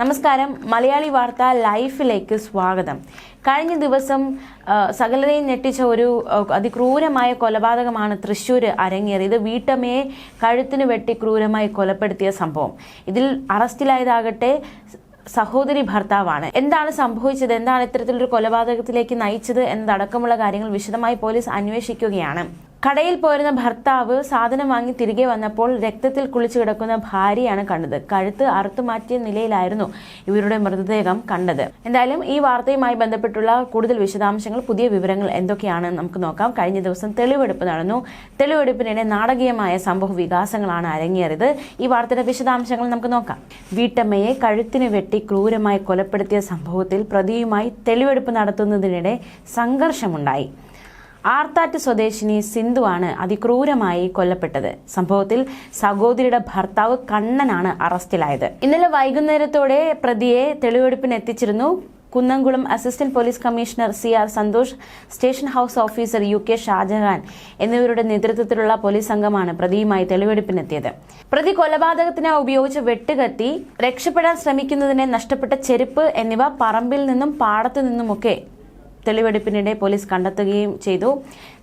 നമസ്കാരം. മലയാളി വാർത്ത ലൈഫിലേക്ക് സ്വാഗതം. കഴിഞ്ഞ ദിവസം സകലതയും ഞെട്ടിച്ച ഒരു അതിക്രൂരമായ കൊലപാതകമാണ് തൃശ്ശൂർ അരങ്ങേറിയത്. വീട്ടമ്മയെ കഴുത്തിന് വെട്ടി ക്രൂരമായി കൊലപ്പെടുത്തിയ സംഭവം. ഇതിൽ അറസ്റ്റിലായതാകട്ടെ സഹോദരി ഭർത്താവാണ്. എന്താണ് സംഭവിച്ചത്? എന്താണ് ഇത്തരത്തിലൊരു കൊലപാതകത്തിലേക്ക് നയിച്ചത് എന്നതടക്കമുള്ള കാര്യങ്ങൾ വിശദമായി പോലീസ് അന്വേഷിക്കുകയാണ്. കടയിൽ പോയിരുന്ന ഭർത്താവ് സാധനം വാങ്ങി തിരികെ വന്നപ്പോൾ രക്തത്തിൽ കുളിച്ചു കിടക്കുന്ന ഭാര്യയാണ് കണ്ടത്. കഴുത്ത് അറുത്തു മാറ്റിയ നിലയിലായിരുന്നു ഇവരുടെ മൃതദേഹം കണ്ടത്. എന്തായാലും ഈ വാർത്തയുമായി ബന്ധപ്പെട്ടുള്ള കൂടുതൽ വിശദാംശങ്ങൾ പുതിയ വിവരങ്ങൾ എന്തൊക്കെയാണ് നമുക്ക് നോക്കാം. കഴിഞ്ഞ ദിവസം തെളിവെടുപ്പ് നടന്നു. തെളിവെടുപ്പിനിടെ നാടകീയമായ സംഭവ വികാസങ്ങളാണ് അരങ്ങേറിയത്. ഈ വാർത്തയുടെ വിശദാംശങ്ങൾ നമുക്ക് നോക്കാം. വീട്ടമ്മയെ കഴുത്തിന് വെട്ടി ക്രൂരമായി കൊലപ്പെടുത്തിയ സംഭവത്തിൽ പ്രതിയുമായി തെളിവെടുപ്പ് നടത്തുന്നതിനിടെ സംഘർഷമുണ്ടായി. ആർത്താറ്റ് സ്വദേശിനി സിന്ധുവാണ് അതിക്രൂരമായി കൊല്ലപ്പെട്ടത്. സംഭവത്തിൽ സഹോദരിയുടെ ഭർത്താവ് കണ്ണനാണ് അറസ്റ്റിലായത്. ഇന്നലെ വൈകുന്നേരത്തോടെ പ്രതിയെ തെളിവെടുപ്പിന് എത്തിച്ചിരുന്നു Kunnamkulam assistant police commissioner C R Santhosh station house officer U K Shajahan എന്നിവരുടെ നേതൃത്വത്തിലുള്ള പോലീസ് സംഘമാണ് പ്രതിയുമായി തെളിവെടുപ്പിനെത്തിയത്. പ്രതി കൊലപാതകത്തിന് ഉപയോഗിച്ച വെട്ടുകത്തി രക്ഷപ്പെടാൻ ശ്രമിക്കുന്നതിനെ നഷ്ടപ്പെട്ട ചെരുപ്പ് എന്നിവ പറമ്പിൽ നിന്നും പാടത്തു നിന്നുമൊക്കെ തെളിവെടുപ്പിനിടെ പോലീസ് കണ്ടെത്തുകയും ചെയ്തു.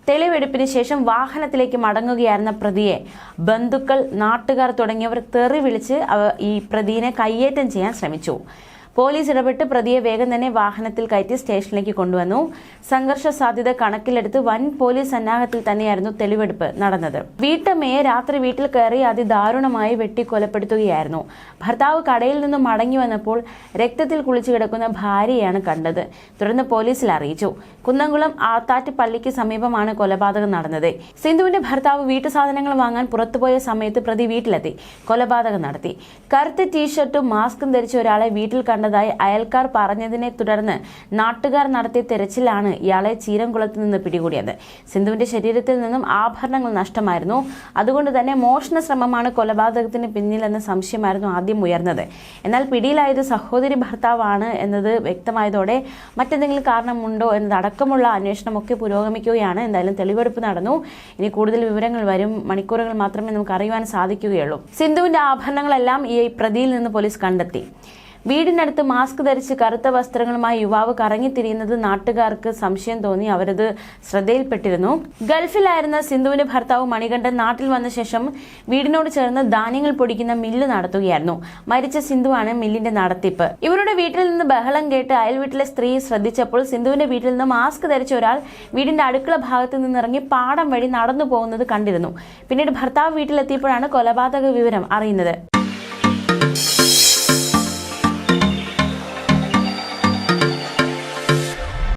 തെളിവെടുപ്പിന് ശേഷം വാഹനത്തിലേക്ക് മടങ്ങുകയായിരുന്ന പ്രതിയെ ബന്ധുക്കൾ നാട്ടുകാർ തുടങ്ങിയവർ തെറി വിളിച്ച് ഈ പ്രതിയെ കയ്യേറ്റം ചെയ്യാൻ ശ്രമിച്ചു. പോലീസ് ഇടപെട്ട് പ്രതിയെ വേഗം തന്നെ വാഹനത്തിൽ കയറ്റി സ്റ്റേഷനിലേക്ക് കൊണ്ടുവന്നു. സംഘർഷ സാധ്യത കണക്കിലെടുത്ത് വൻ പോലീസ് സന്നാഹത്തിൽ തന്നെയായിരുന്നു തെളിവെടുപ്പ് നടന്നത്. വീട്ടമ്മയെ രാത്രി വീട്ടിൽ കയറി അതിദാരുണമായി വെട്ടിക്കൊലപ്പെടുത്തുകയായിരുന്നു. ഭർത്താവ് കടയിൽ നിന്നും മടങ്ങി വന്നപ്പോൾ രക്തത്തിൽ കുളിച്ചു കിടക്കുന്ന ഭാര്യയാണ് കണ്ടത്. തുടർന്ന് പോലീസിൽ അറിയിച്ചു. കുന്നംകുളം ആത്താറ്റ് പള്ളിക്ക് സമീപമാണ് കൊലപാതകം നടന്നത്. സിന്ധുവിന്റെ ഭർത്താവ് വീട്ടു സാധനങ്ങൾ വാങ്ങാൻ പുറത്തുപോയ സമയത്ത് പ്രതി വീട്ടിലെത്തി. കൊലപാതകം നടത്തി. കറുത്ത ടീഷർട്ടും മാസ്കും ധരിച്ച ഒരാളെ വീട്ടിൽ കണ്ടതായി അയൽക്കാർ പറഞ്ഞതിനെ തുടർന്ന് നാട്ടുകാർ നടത്തിയ തെരച്ചിലാണ് ഇയാളെ ചീരംകുളത്ത് നിന്ന് പിടികൂടിയത്. സിന്ധുവിന്റെ ശരീരത്തിൽ നിന്നും ആഭരണങ്ങൾ നഷ്ടമായിരുന്നു. അതുകൊണ്ട് തന്നെ മോഷണ ശ്രമമാണ് കൊലപാതകത്തിന് പിന്നിലെന്ന സംശയമായിരുന്നു ആദ്യം ഉയർന്നത്. എന്നാൽ പിടിയിലായത് സഹോദരി ഭർത്താവാണ് എന്നത് വ്യക്തമായതോടെ മറ്റെന്തെങ്കിലും കാരണമുണ്ടോ എന്നതടക്കമുള്ള അന്വേഷണമൊക്കെ പുരോഗമിക്കുകയാണ്. എന്തായാലും തെളിവെടുപ്പ് നടന്നു. ഇനി കൂടുതൽ വിവരങ്ങൾ വരും. മണിക്കൂറുകൾ മാത്രമേ നമുക്ക് അറിയുവാൻ സാധിക്കുകയുള്ളൂ. സിന്ധുവിന്റെ ആഭരണങ്ങളെല്ലാം ഈ പ്രതിയിൽ നിന്ന് പോലീസ് കണ്ടെത്തി. വീടിനടുത്ത് മാസ്ക് ധരിച്ച് കറുത്ത വസ്ത്രങ്ങളുമായി യുവാവ് കറങ്ങിത്തിരിയുന്നത് നാട്ടുകാർക്ക് സംശയം തോന്നി. അവരത് ശ്രദ്ധയിൽപ്പെട്ടിരുന്നു. ഗൾഫിലായിരുന്ന സിന്ധുവിന്റെ ഭർത്താവ് മണികണ്ഠൻ നാട്ടിൽ വന്ന ശേഷം വീടിനോട് ചേർന്ന് ധാന്യങ്ങൾ പൊടിക്കുന്ന മില്ല് നടത്തുകയായിരുന്നു. മരിച്ച സിന്ധുവാണ് മില്ലിന്റെ നടത്തിപ്പ്. ഇവരുടെ വീട്ടിൽ നിന്ന് ബഹളം കേട്ട് അയൽ വീട്ടിലെ സ്ത്രീ ശ്രദ്ധിച്ചപ്പോൾ സിന്ധുവിന്റെ വീട്ടിൽ നിന്ന് മാസ്ക് ധരിച്ച ഒരാൾ വീടിന്റെ അടുക്കള ഭാഗത്ത് നിന്നിറങ്ങി പാടം വഴി നടന്നു പോകുന്നത് കണ്ടിരുന്നു. പിന്നീട് ഭർത്താവ് വീട്ടിലെത്തിയപ്പോഴാണ് കൊലപാതക വിവരം അറിയുന്നത്.